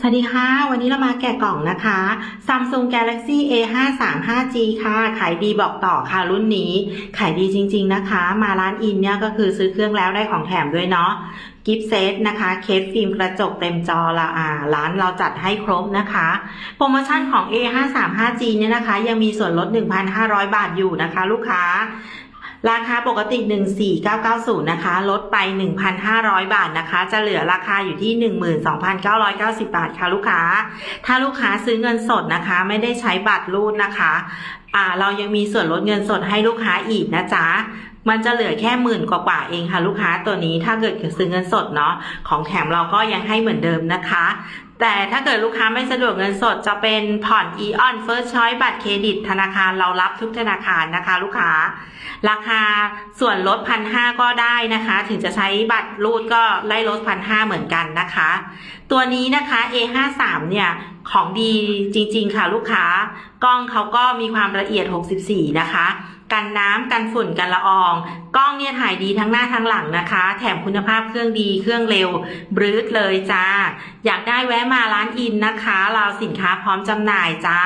สวัสดีค่ะ วันนี้เรามาแกะกล่องนะคะ Samsung Galaxy A535G ค่ะ ขายดีบอกต่อค่ะรุ่นนี้ ขายดีจริง ๆนะคะ มาร้านอินเนี่ยก็คือซื้อเครื่องแล้วได้ของแถมด้วยเนาะกิฟต์เซตนะคะ เคสฟิล์มกระจกเต็มจอละอ่าร้านเราจัดให้ครบนะคะ โปรโมชั่นของ A535G เนี่ยนะคะ ยังมีส่วนลด 1,500 บาทอยู่นะคะ ลูกค้า ราคาปกติ 14990 นะคะ ลดไป 1,500 บาทนะคะ จะเหลือราคาอยู่ที่ 12,990 บาทค่ะลูกค้า ถ้าลูกค้าซื้อเงินสดนะคะ ไม่ได้ใช้บัตรรูดนะคะอ่าเรายังมีส่วนลดเงินสดให้ลูกค้าอีกนะจ๊ะมันจะเหลือแค่หมื่นกว่าๆเองค่ะ ลูกค้าตัวนี้ถ้าเกิดซื้อเงินสดเนาะของแถมเราก็ยังให้เหมือนเดิมนะคะ แต่ถ้าเกิดลูกค้าไม่สะดวกเงินสดจะเป็นผ่อน e-on first choice บัตรเครดิตธนาคารเรารับทุกธนาคารนะคะ ลูกค้า ราคาส่วนลดพันห้าก็ได้นะคะ ถึงจะใช้บัตรรูดก็ไล่ลดพันห้าเหมือนกันนะคะ ตัวนี้นะคะ A53 เนี่ยของดีจริง ๆ ค่ะ ลูกค้ากล้องเขาก็มีความละเอียด 64 นะคะ กันน้ำกันฝุ่นกันละออง กล้องเนี่ยถ่ายดีทั้งหน้าทั้งหลังนะคะ แถมคุณภาพเครื่องดีเครื่องเร็วบรืดเลยจ้า อยากได้แวะมาร้านอินนะคะ เราสินค้าพร้อมจำหน่ายจ้า